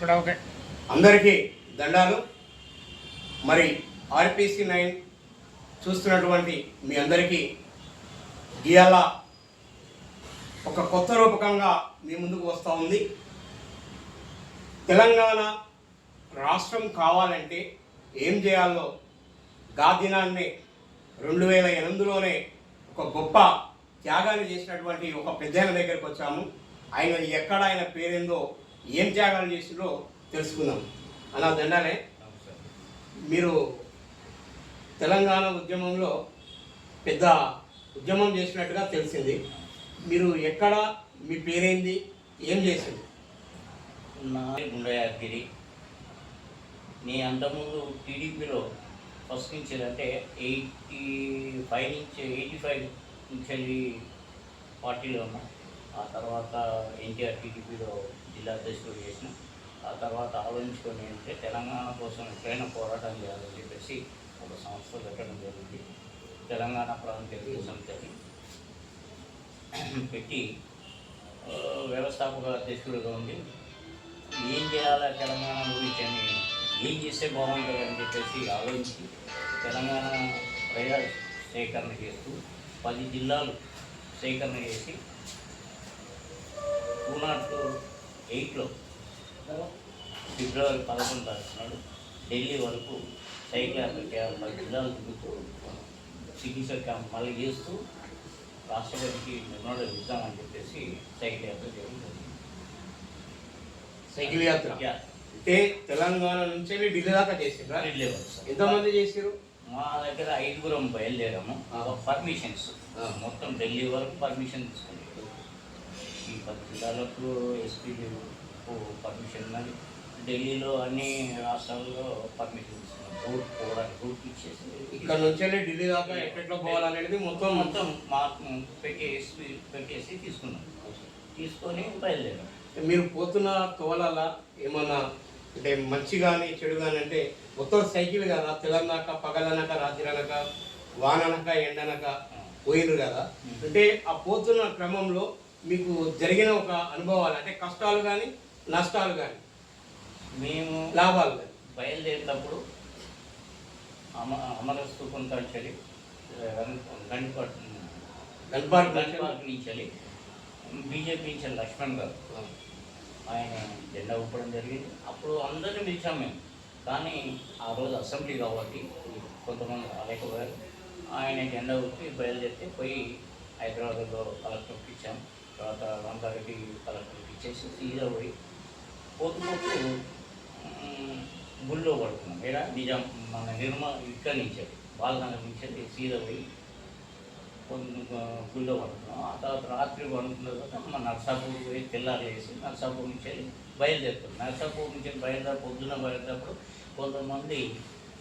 ఇప్పుడు ఓకే. అందరికీ దండాలు. మరి ఆర్పిసి నైన్ చూస్తున్నటువంటి మీ అందరికీ ఇవాళ ఒక కొత్త రూపకంగా మీ ముందుకు వస్తూ ఉంది. తెలంగాణ రాష్ట్రం కావాలంటే ఏం చేయాలో గాదినాన్ని రెండు వేల ఎనిమిదిలోనే ఒక గొప్ప త్యాగాన్ని చేసినటువంటి ఒక పెద్దయిన దగ్గరికి వచ్చాము. ఆయన ఎక్కడ ఆయన పేరేందో ఏం త్యాగాలు చేసిందో తెలుసుకుందాం. అలా దండాలే మీరు తెలంగాణ ఉద్యమంలో పెద్ద ఉద్యమం చేసినట్టుగా తెలిసింది. మీరు ఎక్కడ మీ పేరేంది ఏం చేసింది? నా గుండయాగిరి నీ అంతకుముందు టీడీపీలో ఫస్ట్ నుంచి అంటే ఎయిటీ ఫైవ్ నుంచి ఎయిటీ ఫైవ్ నుంచి వెళ్ళి పార్టీలో ఉన్నా. ఆ తర్వాత ఎన్టీఆర్ టీడీపీలో జిల్లా అధ్యక్షుడు చేసిన ఆ తర్వాత ఆలోచించుకొని అంటే తెలంగాణ కోసం ఎక్కడైనా పోరాటం చేయాలని చెప్పేసి ఒక సంస్థ పెట్టడం జరిగింది. తెలంగాణ ప్రాంత తెలుగు సమితి పెట్టి వ్యవస్థాపక అధ్యక్షుడిగా ఉంది ఏం చేయాలి తెలంగాణ గురించి అని ఏం చేస్తే బాగుంటుంది అని చెప్పేసి ఆలోచించి తెలంగాణ ప్రజా సేకరణ చేస్తూ పది జిల్లాలు సేకరణ చేసి టూ నాట్ ఎయిట్లో ఫిబ్రవరి పదకొండు తారీఖు నాడు ఢిల్లీ వరకు సైకిల్ యాత్ర జిల్లాలు తిరుగుతూ చికిత్స క్యాంప్ మళ్ళీ చేస్తూ రాష్ట్రపతికి నిర్ణయం ఇద్దామని చెప్పేసి సైకిల్ యాత్ర సైకిల్ యాత్ర? అంటే తెలంగాణ నుంచి ఢిల్లీ దాకా చేసిండ్రా? ఢిల్లీ వరకు. ఎంతమంది చేసారు మా దగ్గర ఐదుగురం బయలుదేరాము. పర్మిషన్స్. మొత్తం ఢిల్లీ వరకు పర్మిషన్ తీసుకుంది ఈ పది జిల్లాలకు ఎస్పీ పర్మిషన్ ఉన్నది ఢిల్లీలో అన్ని రాష్ట్రాల్లో పర్మిషన్ తీసుకున్నాం రూట్ పోవడానికి రూట్ ఇచ్చేసి ఇక్కడ నుంచి వెళ్ళి ఢిల్లీ దాకా ఎట్లా పోవాలనేది మొత్తం మొత్తం మార్క్ పెట్టేసి పెట్టేసి తీసుకున్నాం. తీసుకొని బయలుదేరాం. మీరు పోతున్న తోలల ఏమన్నా అంటే మంచి కానీ చెడు కానీ అంటే మొత్తం సైకిల్ కదా? తెలంగాణ పగలనక రాత్రినక వాననక ఎండనక పోయినరు కదా? అంటే ఆ పోతున్న క్రమంలో మీకు జరిగిన ఒక అనుభవాలు అంటే కష్టాలు కానీ నష్టాలు కానీ మేము లాభాలు కానీ బయలుదేరినప్పుడు అమ అమర స్థూపం కాల్చలి గండిపాటు గన్పార్క్ గండిపాటు నుంచి బీజేపీ నుంచి లక్ష్మణ్ గారు ఆయన జెండా ఊపడం జరిగింది. అప్పుడు అందరిని పిలిచాం మేము. కానీ ఆ రోజు అసెంబ్లీ కాబట్టి కొంతమంది రాలేకపోయారు. ఆయన జెండా ఊపి బయలుదేరితే పోయి హైదరాబాద్లో కలెక్టర్కి ఇచ్చాం. తర్వాత రంగారెడ్డి కలెక్టర్కి ఇచ్చేసి సీదా పోయి పోతూ పోతూ మ్, గుళ్ళో పడుకున్నాం. ఏడా? నిజాం మన నిర్మల్ ఇక్కడి నుంచి బాలనగర్ నుంచి సీదా పోయి గుళ్ళో పడుకున్నాం. ఆ తర్వాత రాత్రి పడుకున్న తర్వాత మన నర్సాపూర్ పోయి తెల్లారి వేసి నర్సాపూర్ నుంచి వెళ్ళి బయలుదేరుతాం. నర్సాపూర్ నుంచి బయలుదేరి పొద్దున బయలుదేరినప్పుడు కొంతమంది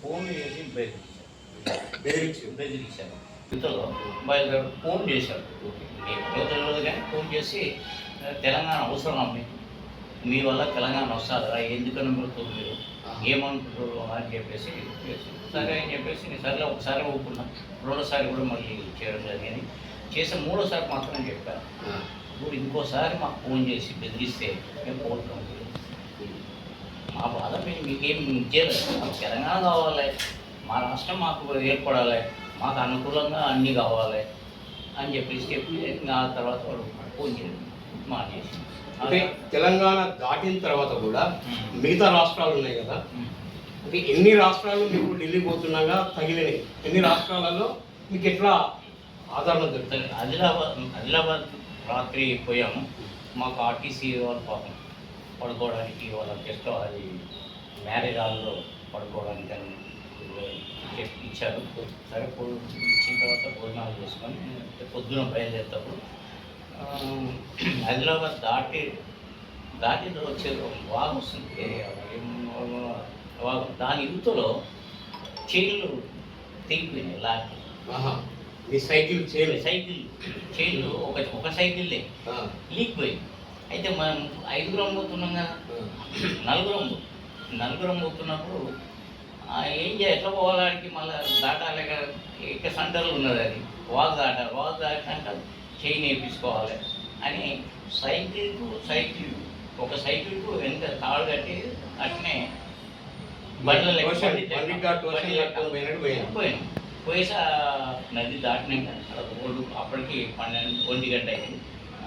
ఫోన్లు చేసి బెదిరించారు. బెదిరించి బెదిరించారు. ఇంతలో బయలుదేరి ఫోన్ చేశారు. ఎప్పుడో తెలియదు కానీ ఫోన్ చేసి తెలంగాణ అవసరం మీకు మీ వల్ల తెలంగాణ వస్తుందా ఎందుకని పడుతుంది మీరు? ఏమనుకుంటారు అని చెప్పేసి సరే అని చెప్పేసి నేను సరే ఒకసారి ఒప్పుకున్నా రెండోసారి కూడా మళ్ళీ చేయడం జరిగింది. చేసే మూడోసారి మాత్రం చెప్పాను ఇప్పుడు ఇంకోసారి మాకు ఫోన్ చేసి బెదిరిస్తే మేము పోతాం మా బాధ మేము మీకేం చేయలేదు మాకు తెలంగాణ కావాలి. మా రాష్ట్రం మాకు ఏర్పడాలి. మాకు అనుకూలంగా అన్నీ కావాలి అని చెప్పేసి చెప్పి ఆ తర్వాత వాడు ఫోన్ చేయడం మానేసి అంటే తెలంగాణ దాటిన తర్వాత కూడా. మిగతా రాష్ట్రాలు ఉన్నాయి కదా. అంటే ఎన్ని రాష్ట్రాలు మీకు ఢిల్లీ పోతున్నాగా తగిలినాయి? ఎన్ని రాష్ట్రాలలో మీకు ఎట్లా ఆదరణ దొరుకుతుంది ఆదిలాబాద్ ఆదిలాబాద్ రాత్రి పోయాము. మాకు ఆర్టీసీ వాళ్ళు పాపం పడుకోవడానికి వాళ్ళ గెస్ట్ అది మ్యారేజ్ హాల్లో పడుకోవడానికి అని ఇచ్చారు. సరే ఇచ్చిన తర్వాత భోజనాలు చేసుకొని పొద్దున బయలుదేరేటప్పుడు ఆ, ఆదిలాబాద్ దాటి దాటి వచ్చే వాగు వస్తుంది వాగు దాని యువతలో చైన్లు తెగిపోయినాయి లాగి. మీ సైకిల్ చేయలే సైకిల్ చైన్లు ఒక ఒక సైకిల్లే లీక్ పోయింది అయితే మనం ఐదుగురం పోతున్నాం కదా. నలుగురం నలుగురం పోతున్నప్పుడు ఏం చేయాలి ఎట్లా పోవాలానికి మళ్ళీ దాటాలి ఇక్కడ సెంటర్లు ఉన్నది అది? వాక్ దాటాలి. వాక్ దాటాక చైన్ వేయించుకోవాలి అని సైకిల్కు సైకిల్ ఒక సైకిల్కు వెనక తాడు కట్టి అట్నే బండ్ల లెక్క ట్యూషన్, బండి లెక్క, బండికా ట్యూషన్ బండి లెక్క కట్టుకొని పోయినట్టు పోయాం. పోయాం పోయేసి నది దాటినాక అక్కడ ఒడ్డు అప్పటికి పన్నెండు ఒంటి గంట అయింది.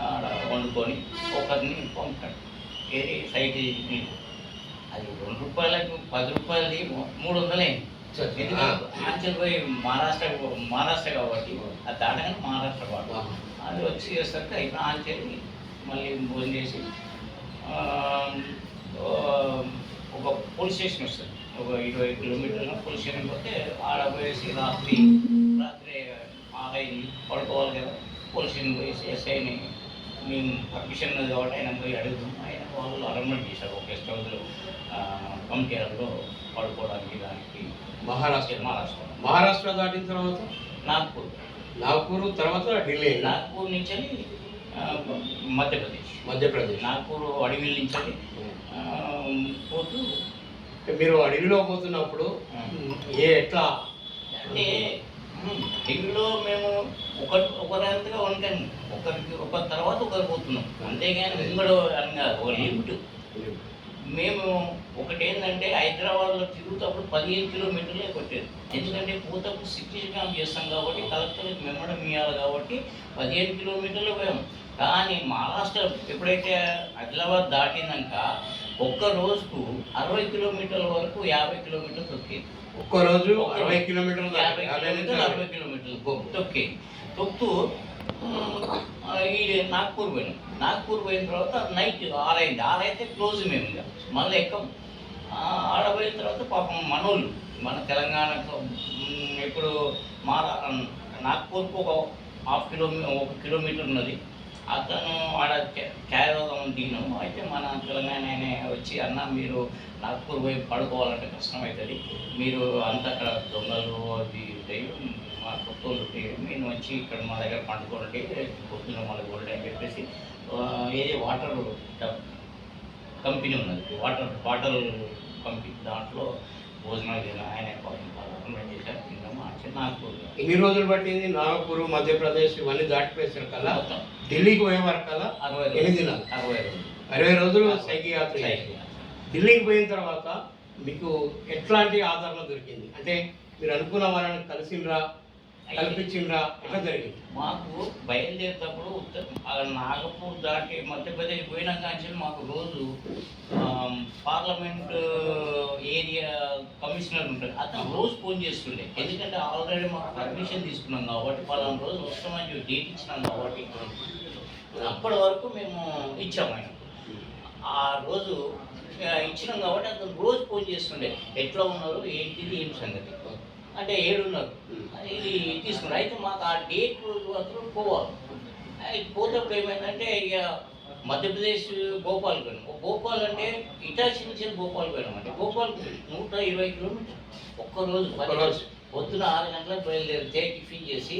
ఆడ వండుకొని ఒకరిని పంపాడు. ఏది? సైకిల్ అది రెండు రూపాయలకు పది రూపాయలది మూడు వందలైంది ఎందుకంటే ఆంచల్ పోయి మహారాష్ట్ర మహారాష్ట్ర కాబట్టి అది దాటగానే మహారాష్ట్ర పాటు అది వచ్చి చేస్తాక ఇప్పుడు ఆంచల్ మళ్ళీ భోజనం చేసి ఒక పోలీస్ స్టేషన్ వస్తుంది. ఒక ఇరవై కిలోమీటర్ల పోలీస్ స్టేషన్ పోతే ఆడ పోయేసి రాత్రి రాత్రి ఆరైంది పడుకోవాలి కదా. పోలీస్ స్టేషన్ పోయేసి ఎస్ఐని మేము పర్మిషన్ కాబట్టి ఆయన పోయి అడుగుతాం వాళ్ళు అరేంజ్మెంట్ చేశారు. ఒక గెస్ట్ హౌస్లో హాల్లో పడుకోవడానికి దానికి మహారాష్ట్ర. మహారాష్ట్ర. మహారాష్ట్ర దాటిన తర్వాత? నాగ్పూర్. నాగ్పూర్ తర్వాత ఢిల్లీ. నాగ్పూర్ నుంచి మధ్యప్రదేశ్. మధ్యప్రదేశ్. నాగ్పూర్ అడవిల నుంచి పోతూ మీరు అడవిలో పోతున్నప్పుడు ఏ ఎట్లా? అంటే తెలుగులో మేము ఒక ఒకరంతగా ఉంటాము ఒకరికి ఒక తర్వాత ఒకరు పోతున్నాం. అంతేగాని ఇంకడో అని కాదు. ఒక లిమిట్. మేము ఒకటి ఏంటంటే హైదరాబాద్లో తిరుగుతప్పుడు పదిహేను కిలోమీటర్లే కొట్టేది. ఎందుకంటే పోతప్పుడు సిక్స్ చేస్తాం కాబట్టి కలెక్టర్ మెమ్మడం ఇవ్వాలి కాబట్టి పదిహేను కిలోమీటర్లు పోయాము కానీ మహారాష్ట్ర ఎప్పుడైతే ఆదిలాబాద్ దాటినాక ఒక్క రోజుకు అరవై కిలోమీటర్ల వరకు యాభై కిలోమీటర్లు తొక్కేది ఒక్క రోజు అరవై కిలోమీటర్లు యాభై కిలోమీటర్లు అరవై. కిలోమీటర్లు గొప్ప తొక్కి. ఈ నాగ్పూర్ పోయినాం. నాగ్పూర్ పోయిన తర్వాత నైట్ ఆరైంది ఆరైతే క్లోజ్ మేము ఇక. మళ్ళీ ఎక్కం. ఆడ పోయిన తర్వాత పాపం మనోళ్ళు మన తెలంగాణకు మ్, ఇప్పుడు మా నాగ్పూర్కు ఒక హాఫ్ కిలోమీ ఒక కిలోమీటర్ ఉన్నది. అతను ఆడ క్యారవం దిగినాం అయితే మన తెలంగాణ ఆయన వచ్చి అన్న మీరు నాగ్పూర్ పోయి పడుకోవాలంటే కష్టం అవుతుంది మీరు అంత అక్కడ దొంగలు అది ఉంటాయి మా కొత్తలు ఉంటాయి. మీరు వచ్చి ఇక్కడ మా దగ్గర పండుకోండి పొద్దున్న మళ్ళీ గోల్డ్ అని చెప్పేసి ఏది వాటర్ కంపెనీ ఉన్నది. వాటర్ వాటర్ కంపెనీ దాంట్లో భోజనాలు తిన ఆయన రికమెండ్ చేశారు తిన్నాము మార్చి నాగ్పూర్ ఎన్ని రోజులు పట్టింది? నాగపూర్ మధ్యప్రదేశ్ ఇవన్నీ దాటిపోయేసారు కల్లా? మొత్తం. ఢిల్లీకి పోయే వరకు కల్లా? అరవై దినాలు? అరవై రోజులు. అరవై రోజులు. ఢిల్లీకి పోయిన తర్వాత మీకు ఎట్లాంటి ఆదరణ దొరికింది? అంటే మీరు అనుకున్న వాళ్ళని కలిసిండ్రా కల్పించిండ్రా ఎట్లా జరిగింది? మాకు బయలుదేరేటప్పుడు నాగపూర్ దాటి మధ్యప్రదేశ్ పోయిన కాంచి మాకు రోజు పార్లమెంట్ ఏరియా కమిషనర్ ఉంటాడు. అతను రోజు ఫోన్ చేస్తుండే. ఎందుకంటే ఆల్రెడీ మాకు పర్మిషన్ తీసుకున్నాం కాబట్టి పలానా రోజు వస్తామని చెప్పి డేట్ ఇచ్చినాం కాబట్టి అప్పటి వరకు మేము ఇచ్చాము ఆయన. ఆ రోజు ఇచ్చినాం కాబట్టి అతను రోజు ఫోన్ చేస్తుండే. ఎట్లా ఉన్నారు ఏంటిది ఏం సంగతి? అంటే ఏడున్నారు. ఇది తీసుకున్నారు అయితే మాకు ఆ డేట్ మాత్రం పోవాలి. అది పోతప్పుడు ఏమైందంటే ఇక మధ్యప్రదేశ్ భోపాల్ పోయినాం ఓ భోపాల్ అంటే ఇటాచి నుంచి భోపాల్ పోయినాం అంటే భోపాల్ నూట ఇరవై కిలోమీటర్ ఒక్క రోజు పది రోజు. పొద్దున ఆరు గంటలకు బయలుదేరితే టిఫిన్ చేసి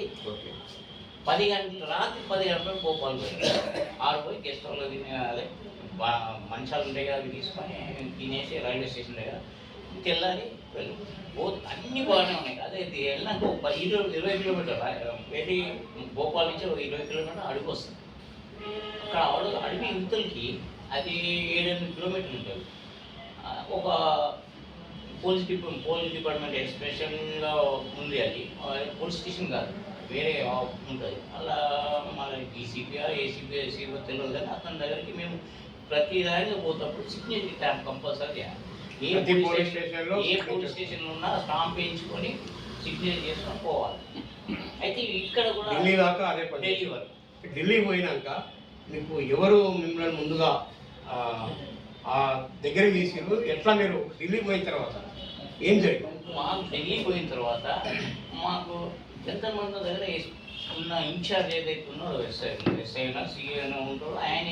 పది గంటలు రాత్రి పది గంటలకు భోపాల్ పోయినాం ఆరు పోయి గెస్ట్ హౌస్లో తినే అదే మంచాలు ఉంటాయి కదా అవి తీసుకొని తినేసి రైల్వే స్టేషన్ దగ్గర తెల్లారి వెళ్ళి. పో అన్నీ బాగానే ఉన్నాయి. అదే ఇది వెళ్ళినాక ఒక పది ఇరవై ఇరవై కిలోమీటర్ వెళ్ళి భోపాల్ నుంచి ఒక ఇరవై కిలోమీటర్ అడుగు వస్తుంది. అక్కడ అడుగు అడవి ఇంతలకి అది ఏడెనిమిది కిలోమీటర్లు ఉంటుంది. ఒక పోలీస్ డిపా పోలీస్ డిపార్ట్మెంట్ ఎక్స్ప్రెషన్గా ఉంది అది. పోలీస్ స్టేషన్ కాదు. వేరే ఉంటుంది. అలా మన డీసీపీ ఏసీపీ ఏసీపీ తెలియదు కానీ అతని దగ్గరికి మేము ప్రతి దానికి పోతప్పుడు సిగ్నేచర్ ట్యాంప్ కంపల్సరీ చేయాలి ఏ పోలీస్ పోలీస్ స్టేషన్ స్టేషన్లో ఏ. పోలీస్ స్టేషన్లో ఉన్నా స్టాంప్ వేయించుకొని సిగ్నేచర్ చేసుకొని పోవాలి. అయితే ఇక్కడ కూడా ఢిల్లీ దాకా అదే పని ఢిల్లీ వరకు. ఢిల్లీ పోయినాక మీకు ఎవరు మిమ్మల్ని ముందుగా ఆ, దగ్గరికి తీసిరు ఎట్లా మీరు ఢిల్లీ పోయిన తర్వాత? ఏం జరిగింది? మాకు ఢిల్లీ పోయిన తర్వాత మాకు ఎంతమంది దగ్గర ఎస్- ఉన్న ఇన్ఛార్జ్ ఏదైతే ఉన్నారో ఎస్ఐ ఎస్ఐ అయినా ఉంటారో ఆయన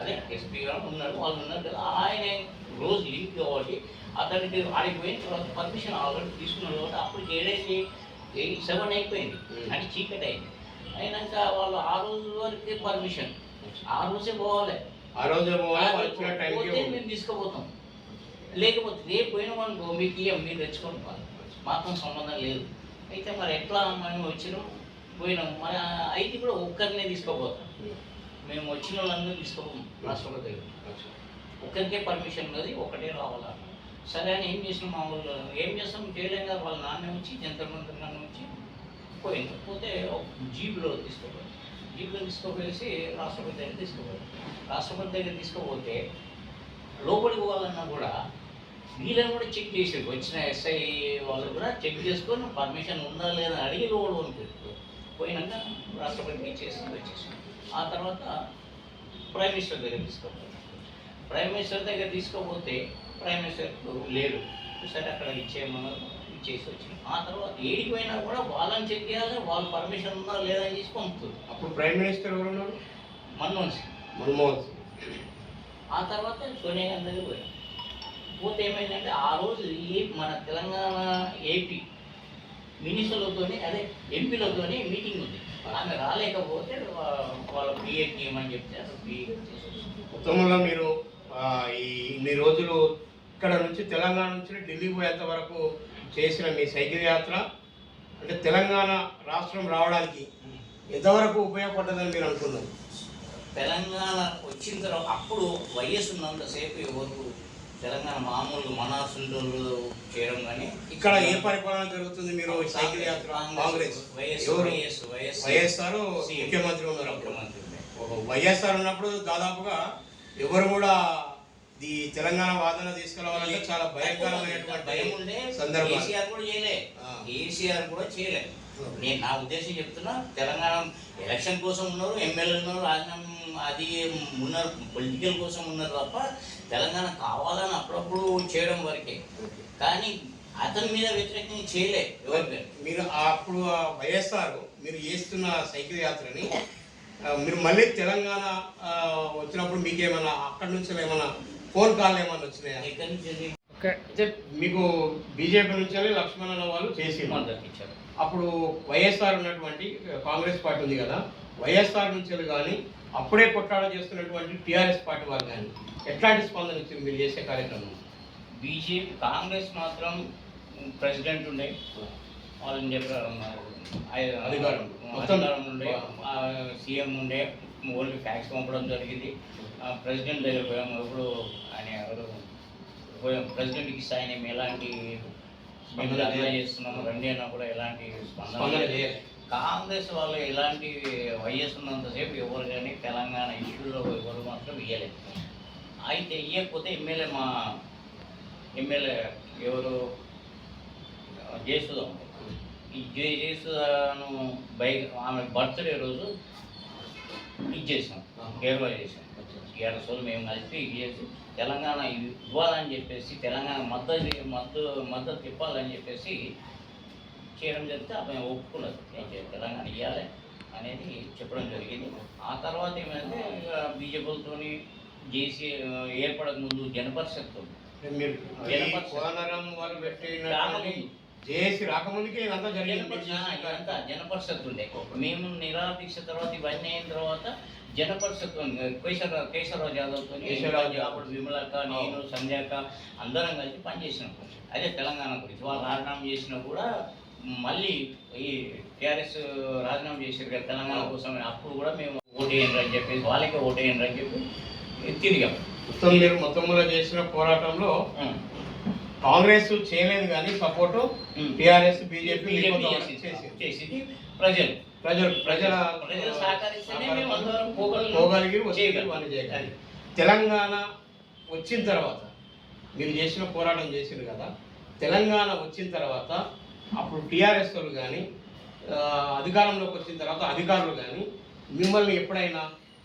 అదే ఎస్పీ గారు ఉన్నారు వాళ్ళు ఉన్నారు కదా ఆయన రోజు లీవ్ కాబట్టి అతనికి ఆడికి పోయిన తర్వాత పర్మిషన్ ఆల్రెడీ తీసుకున్నారు కాబట్టి అప్పుడు ఏడైతే ఎయిట్ సెవెన్ అయిపోయింది అంటే చీకటి అయింది. అయినాక వాళ్ళు ఆ రోజు వరకే పర్మిషన్. ఆ రోజే పోవాలి. ఆ రోజు వాళ్ళు పోతే మేము తీసుకుపోతాం. లేకపోతే రేపు పోయినామనుకో మీకు ఇయ్యం మీరు తెచ్చుకోండి. వాళ్ళు. మాతో సంబంధం లేదు. అయితే మరి ఎట్లా మనం వచ్చినాం? పోయినాం. మన అయితే కూడా ఒక్కరినే తీసుకోపోతాం మేము వచ్చిన వాళ్ళందరూ తీసుకోము రాష్ట్రపతి దగ్గర ఒక్కరికే పర్మిషన్ ఉన్నది ఒకటే రావాలా? సరే అని ఏం చేసినాం మా వాళ్ళు ఏం చేస్తాం? చేయలేం కదా వాళ్ళ నాన్న వచ్చి జంతర్ మంత్రి నాన్న వచ్చి పోయింది పోతే ఒక జీబులో తీసుకోపోయారు జీబులో తీసుకుపోయేసి రాష్ట్రపతి దగ్గర తీసుకుపోయారు రాష్ట్రపతి దగ్గర తీసుకుపోతే లోపలికి పోవాలన్నా కూడా వీళ్ళని కూడా చెక్ చేసారు వచ్చిన ఎస్ఐ వాళ్ళు కూడా చెక్ చేసుకొని పర్మిషన్ ఉందా లేదా? అడిగి లోపల పంపించారు పోయినాక రాష్ట్రపతికి చేసి వచ్చేసాం ఆ తర్వాత ప్రైమ్ మినిస్టర్ దగ్గర తీసుకోపోయారు ప్రైమ్ మినిస్టర్ దగ్గర తీసుకోపోతే ప్రైమ్ మినిస్టర్ లేడు. సరే అక్కడ ఇచ్చేయమన్నారు ఇచ్చేసి వచ్చింది. ఆ తర్వాత ఏడికి పోయినా కూడా వాళ్ళని చెక్ చేయాలి వాళ్ళ పర్మిషన్ ఉందా లేదా అని చేసి పంపుతుంది. అప్పుడు ప్రైమ్ మినిస్టర్ ఎవరు ఉన్నారు మన్మోహన్ సింగ్. మన్మోహన్ సింగ్. ఆ తర్వాత సోనియా గాంధీ దగ్గర పోయాం పోతే ఏమైందంటే ఆ రోజు ఏ మన తెలంగాణ ఏపీ మినిస్టర్లతోని అదే ఎంపీలతోని మీటింగ్ ఉంది. ఆమె రాలేకపోతే వాళ్ళ పిఏ అని చెప్తే అసలు పిఏ మొత్తంలో మీరు ఈ ఇన్ని రోజులు ఇక్కడ నుంచి తెలంగాణ నుంచి ఢిల్లీ పోయేంత వరకు చేసిన మీ సైకిల్ యాత్ర అంటే తెలంగాణ రాష్ట్రం రావడానికి ఎంతవరకు ఉపయోగపడ్డదని మీరు అనుకున్నారు? తెలంగాణ వచ్చిన తర్వాత అప్పుడు వయస్సు ఉన్నంతసేపు ఎవరు తెలంగాణ మామూలు మనాసుంటోళ్ళు చేయడం కానీ ఇక్కడ ఏ పరిపాలన జరుగుతుంది మీరు సైకిల్ యాత్ర? కాంగ్రెస్ వైఎస్ఆర్. ముఖ్యమంత్రి ఉన్నారు. ముఖ్యమంత్రి వైఎస్ఆర్ ఉన్నప్పుడు దాదాపుగా ఎవరు కూడా ఈ తెలంగాణ వాదన తీసుకురావాలంటే చాలా భయంకరమైనటువంటి భయం ఉండే సందర్భం కేసీఆర్ కూడా చేయలే. ఆ. కేసీఆర్ కూడా చేయలే. నేను నా ఉద్దేశం చెప్తున్నా తెలంగాణ ఎలక్షన్ కోసం ఉన్నారు ఎమ్మెల్యేలు ఉన్నారు రాజీనామా అది ఉన్నారు పొలిటికల్ కోసం ఉన్నారు తప్ప తెలంగాణ కావాలని అప్పుడప్పుడు చేయడం వరకే. కానీ అతని మీద వ్యతిరేకంగా చేయలే ఎవరి మీరు అప్పుడు వైఎస్ఆర్ మీరు చేస్తున్న సైకిల్ యాత్రని మీరు మళ్ళీ తెలంగాణ వచ్చినప్పుడు మీకు ఏమైనా అక్కడి నుంచి ఏమైనా ఫోన్ కాల్ ఏమైనా వచ్చినాయా? మీకు బీజేపీ నుంచి లక్ష్మణ వాళ్ళు చేసి ఇచ్చారు అప్పుడు వైఎస్ఆర్ ఉన్నటువంటి కాంగ్రెస్ పార్టీ ఉంది కదా వైఎస్ఆర్ నుంచి కానీ అప్పుడే కొట్టాడ చేస్తున్నటువంటి టీఆర్ఎస్ పార్టీ వాళ్ళు కానీ ఎట్లాంటి స్పందన ఇచ్చింది మీరు చేసే కార్యక్రమం? బీజేపీ కాంగ్రెస్ మాత్రం ప్రెసిడెంట్ ఉండే ఆల్ ఇండియా అధికారం. ఉండే సీఎం ఉండే ఓన్లీ ఫ్యాక్స్ పంపడం జరిగింది. ఆ, ప్రెసిడెంట్ దగ్గర పోయాము. ఎప్పుడు ఆయన ఎవరు? ప్రెసిడెంట్కి ఇస్తే ఆయన ఎలాంటి మేము స్పందన లేదు. చేస్తున్నాము రండి అన్నా కూడా ఎలాంటి స్పందన. కాంగ్రెస్ వాళ్ళు ఎలాంటి వైఎస్ ఉన్నంతసేపు ఎవరు కానీ తెలంగాణ ఇష్యూలో ఎవరు మాత్రం ఇయ్యలేదు. అయితే ఇవ్వకపోతే ఎమ్మెల్యే మా ఎమ్మెల్యే ఎవరు? జయసుధ ఈ జయ జయసుధను బైక్ ఆమె బర్త్డే రోజు ఇది చేసాం. గేర్వా చేసాం. ఏడు రోజులు మేము కలిపి ఇది చేసి తెలంగాణ ఇవ్వాలని చెప్పేసి తెలంగాణ మద్దతు మద్దతు మద్దతు ఇవ్వాలని చెప్పేసి చేయడం జరిగితే ఆమె ఒప్పుకున్నది నేను తెలంగాణ ఇవ్వాలి అనేది చెప్పడం జరిగింది. ఆ తర్వాత ఏమైందంటే బీజేపీలతో జేసీ ఏర్పడక ముందు జనపరిషత్ కోనరం వాళ్ళు పెట్టిన రాకముందు. జేఏసీ రాకముందుకే ఇదంతా జరిగింది. జనపరిషత్ ఉండే మేము నిరాదీక్ష తర్వాత ఇవన్నీ అయిన తర్వాత జనపరిషత్. కేశవ కేశవరావు యాదవ్తో కేశవరావు. అప్పుడు విమలక్క నేను సంధ్యాక అందరం కలిసి పనిచేసినాం అదే తెలంగాణ గురించి వాళ్ళు రాజీనామా చేసినా కూడా మళ్ళీ ఈ టీఆర్ఎస్ రాజీనామా చేసారు కదా తెలంగాణ కోసం అప్పుడు కూడా మేము ఓటేయండి అని చెప్పేసి వాళ్ళకే ఓటేయండి అని చెప్పి తిరిగాం మొత్తం మీరు మొత్తంలో చేసిన పోరాటంలో. కాంగ్రెస్ చేయలేదు కానీ సపోర్ట్. TRS BJP. చేసింది ప్రజలు ప్రజలు ప్రజల. పోగలిగి చేయగలం. తెలంగాణ వచ్చిన తర్వాత మీరు చేసిన పోరాటం చేసిండ్రు కదా తెలంగాణ వచ్చిన తర్వాత అప్పుడు టీఆర్ఎస్ వాళ్ళు కానీ అధికారంలోకి వచ్చిన తర్వాత అధికారులు కానీ మిమ్మల్ని ఎప్పుడైనా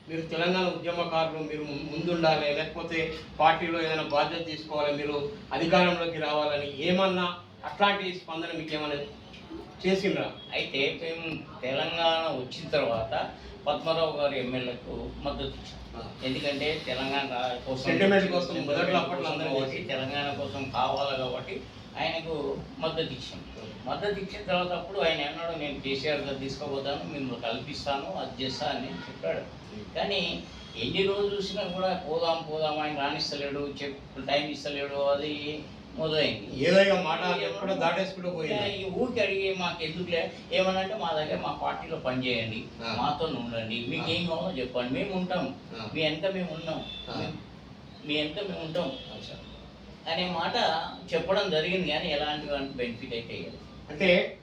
మీరు తెలంగాణ ఉద్యమకారులు మీరు ముందుండాలి లేకపోతే పార్టీలో ఏదైనా బాధ్యత తీసుకోవాలి మీరు అధికారంలోకి రావాలని ఏమన్నా అట్లాంటి స్పందన మీకు ఏమైనా చేసిండ్రా? అయితే మేము తెలంగాణ వచ్చిన తర్వాత పద్మరావు గారి ఎమ్మెల్యేకు మద్దతు ఎందుకంటే తెలంగాణ రా- కోసం మొదట్లో అప్పట్లో అందరూ చేసి. తెలంగాణ కోసం కావాలి కాబట్టి ఆయనకు మద్దతు ఇచ్చాం. మద్దతు ఇచ్చిన తర్వాత అప్పుడు ఆయన అన్నాడు నేను కేసీఆర్ గారు తీసుకోబోతాను మిమ్మల్ని కల్పిస్తాను అది చేస్తా అని చెప్పాడు. కానీ ఎన్ని రోజులు చూసినా కూడా పోదాం పోదాం ఆయన రాణిస్తలేడు చెప్ టైం ఇస్తలేడు అది మొదలైంది. ఏదో ఇక మాట ఎప్పుడో దాటేసుకుంటూ పోయింది. ఈ ఊరికి అడిగి మాకు ఎందుకులే? ఏమనంటే మా దగ్గర మా పార్టీలో పనిచేయండి. మాతో ఉండండి. మీకు ఏం కావాలో చెప్పండి. మేము ఉంటాం. మీ వెనక మేము ఉన్నాం. మీ- వెనక మేము ఉంటాం. అనే మాట చెప్పడం జరిగింది కానీ ఎలాంటి బెనిఫిట్ అయితే. అంటే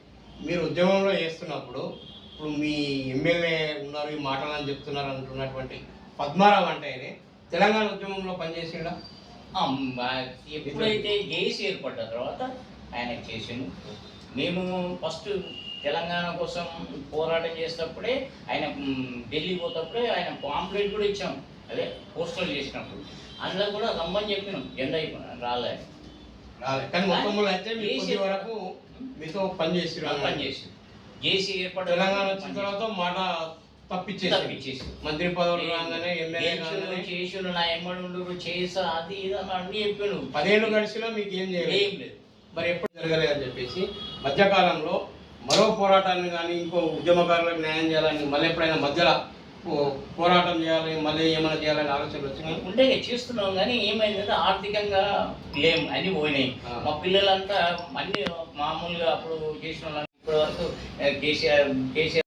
మీరు ఉద్యమంలో చేస్తున్నప్పుడు ఇప్పుడు మీ ఎమ్మెల్యే ఉన్నారు ఈ మాటలు అని చెప్తున్నారు అంటున్నటువంటి పద్మారావు అంటే తెలంగాణ ఉద్యమంలో పనిచేసిండా? ఆ, మా- ఎప్పుడైతే జేసీ ఏర్పడ్డ తర్వాత ఆయన చేసిండు మేము ఫస్ట్ తెలంగాణ కోసం పోరాటం చేసేటప్పుడే ఆయన మ్, ఢిల్లీ పోతప్పుడే ఆయన పాంప్లెట్ కూడా ఇచ్చాం. అదే పోస్టర్లు చేసినప్పుడు. అందులో కూడా రమ్మని చెప్పినాం. జెండా రాలే. కానీ మొత్తంలో అయితే కొద్ది వరకు మీతో పనిచేసి పని చేసి జేసీ ఏర్పడ్డ తెలంగాణ వచ్చిన తర్వాత మాట తప్పించేసి మంత్రి పదవులు రాగానే ఎమ్మెల్యే చేసుడు నా ఎమ్మడు చేసా అది ఇది అని అన్ని చెప్పాను పదేళ్ళు గడిచినా మీకు ఏం చేయలేదు. ఏం లేదు. మరి ఎప్పుడు జరగలేదని చెప్పేసి మధ్యకాలంలో మరో పోరాటాన్ని కానీ ఇంకో ఉద్యమకారులకు న్యాయం చేయాలని మళ్ళీ ఎప్పుడైనా మధ్యలో పోరాటం చేయాలి మళ్ళీ ఏమైనా చేయాలని ఆలోచనలు వచ్చినాయి ఉండే చేస్తున్నాం కానీ ఏమైందంటే ఆర్థికంగా లేం అన్ని పోయినాయి. మా పిల్లలంతా అన్ని మామూలుగా అప్పుడు చేసిన వాళ్ళు ఇప్పటి వరకు కేసీఆర్ కేసీఆర్